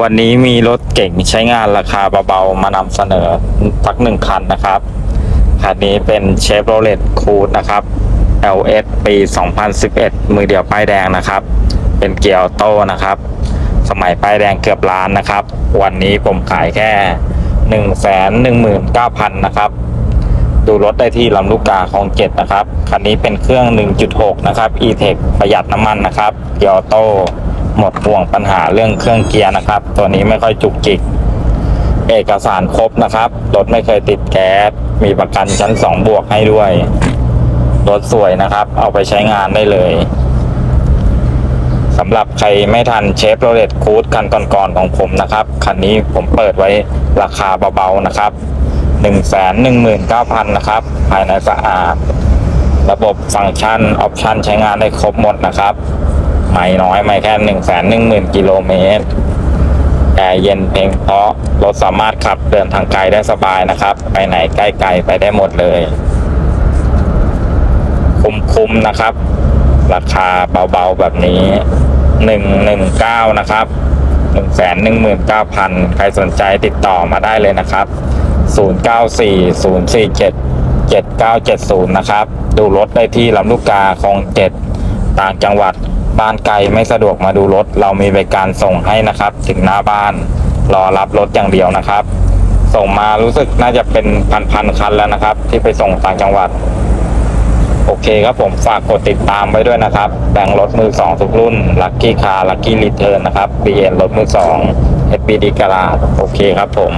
วันนี้มีรถเก่งใช้งานราคาเบาๆมานำเสนอสักหนึ่งคันนะครับ คันนี้เป็น Chevrolet Cruze นะครับ LS ปี 2011 มือเดียวป้ายแดงนะครับ เป็นเกียร์ออโต้นะครับ สมัยป้ายแดงเกือบล้านนะครับ วันนี้ผมขายแค่ 1 1 9 0 0 0 นะครับ ดูรถได้ที่ลำลูกกาคลองเจ็ดนะครับ คันนี้เป็นเครื่อง 1.6 นะครับ e-tech ประหยัดน้ำมันนะครับ เกียร์ออโต้ หมดห่วงปัญหาเรื่องเครื่องเกียร์นะครับ ตัวนี้ไม่ค่อยจุกจิก เอกสารครบนะครับ รถไม่เคยติดแก๊ส มีประกันชั้น 2 บวกให้ด้วย รถสวยนะครับ เอาไปใช้งานได้เลยสำหรับใครไม่ทันเชฟโรเลตคูดคันก่อนๆของผมนะครับ คันนี้ผมเปิดไว้ราคาเบาๆนะครับ 1 1 9 0 0 0 นะครับ ภายในสะอาด ระบบฟังก์ชัน ออปชันใช้งานได้ครบหมดนะครับ ไม่น้อยไม่แค่1 1 0 0 0 0กิโลเมตรแอร์เย็นเพลงเพราะรถสามารถขับเดินทางไกลได้สบายนะครับ ไปไหนใกล้ๆไปได้หมดเลย คุ้มๆนะครับ ราคาเบาๆแบบนี้หนึ่งหนึ่งเก้านะครับหนึ่งแสนหนึ่งหมื่นเก้าพันใครสนใจติดต่อมาได้เลยนะครับศูนย์เก้าสี่ศูนย์สี่เจ็ดเจ็ดเก้าเจ็ดศูนย์นะครับ ดูรถได้ที่ลำลูกกาคลองเจ็ดต่างจังหวัด บ้านไกลไม่สะดวกมาดูรถ เรามีบริการส่งให้นะครับ ถึงหน้าบ้าน รอรับรถอย่างเดียวนะครับ ส่งมารู้สึกน่าจะเป็นพันๆคันแล้วนะครับ ที่ไปส่งต่างจังหวัด โอเคครับผมฝากกดติดตามไว้ด้วยนะครับ แบ่งรถมือสองทุกรุ่นลัคกี้คาร์ลัคกี้รีเทิร์นนะครับ BN รถมือสอง SBD กราโอเคครับผม